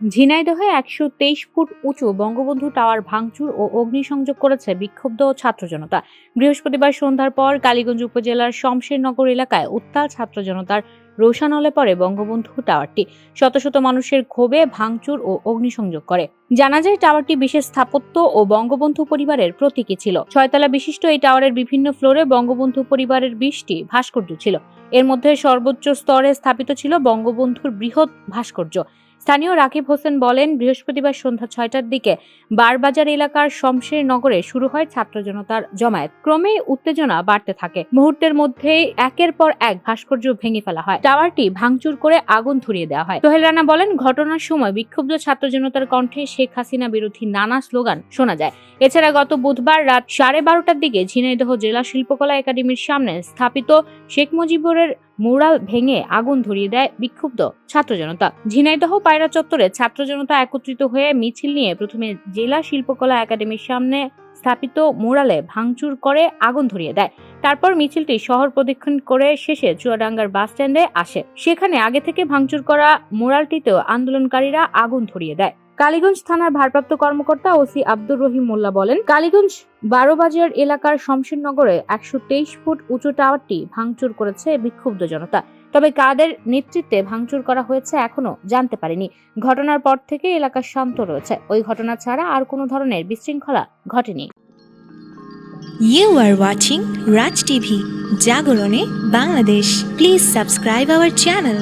ঝিনাইদহে একশো তেইশ ফুট উঁচু বঙ্গবন্ধু টাওয়ার ভাঙচুর ও অগ্নিসংযোগ করেছে বিক্ষুব্ধ ছাত্র জনতা। বৃহস্পতিবার সন্ধ্যার পর কালীগঞ্জ উপজেলার শমশেরনগর এলাকায় উত্তাল ছাত্র জনতার রোশানলে পড়ে বঙ্গবন্ধু টাওয়ারটি। শত শত মানুষের ক্ষোভে ভাঙচুর ও অগ্নিসংযোগ করে। জানা যায়, টাওয়ারটি বিশেষ স্থাপত্য ও বঙ্গবন্ধু পরিবারের প্রতীকী ছিল। ছয়তলা বিশিষ্ট এই টাওয়ারের বিভিন্ন ফ্লোরে বঙ্গবন্ধু পরিবারের বিশটি ভাস্কর্য ছিল। এর মধ্যে সর্বোচ্চ স্তরে স্থাপিত ছিল বঙ্গবন্ধুর বৃহৎ ভাস্কর্য। স্থানীয় রাকিব হোসেন বলেন, বৃহস্পতিবার সন্ধ্যা ছয়টার দিকে বারবাজার এলাকার শমশের নগরে শুরু হয় ছাত্র জনতার জমায়েত। ক্রমে উত্তেজনা বাড়তে থাকে। মুহূর্তের মধ্যেই একের পর এক ভাস্কর্য ভেঙে ফেলা হয়। টাওয়ারটি ভাঙচুর করে আগুন ধরিয়ে দেওয়া হয়। সোহেল রানা বলেন, ঘটনার সময় বিক্ষুব্ধ ছাত্র জনতার কণ্ঠে শেখ হাসিনা বিরোধী নানা স্লোগান শোনা যায়। এছাড়া গত বুধবার রাত সাড়ে বারোটার দিকে ঝিনাইদহ জেলা শিল্পকলা একাডেমির সামনে স্থাপিত শেখ মুজিবুরের মুরাল ভেঙে আগুন ধরিয়ে দেয় বিক্ষুব্ধ ছাত্র জনতা। ঝিনাইদহ পায়রা চত্বরে ছাত্র জনতা একত্রিত হয়ে মিছিল নিয়ে প্রথমে জেলা শিল্পকলা একাডেমির সামনে স্থাপিত মুরালে ভাঙচুর করে আগুন ধরিয়ে দেয়। তারপর মিছিলটি শহর প্রদক্ষিণ করে শেষে চুয়াডাঙ্গার বাস স্ট্যান্ডে আসে। সেখানে আগে থেকে ভাঙচুর করা মুরালটিতেও আন্দোলনকারীরা আগুন ধরিয়ে দেয়। কালীগঞ্জ থানার ভারপ্রাপ্ত কর্মকর্তা ওসি আব্দুর রহিম মোল্লা বলেন কালীগঞ্জ বারোবাজার এলাকার শমশেরনগরে একশো তেইশ ফুট উঁচু টাওয়ারটি ভাঙচুর করেছে বিক্ষুব্ধ জনতা তবে কাদের নেতৃত্বে ভাঙচুর করা হয়েছে এখনও জানতে পারেনি ঘটনার পর থেকে এলাকা শান্ত রয়েছে ওই ঘটনা ছাড়া আর কোনো ধরনের বিশৃঙ্খলা ঘটেনি You are watching Raj TV, Jagorone, Bangladesh. Please subscribe our channel.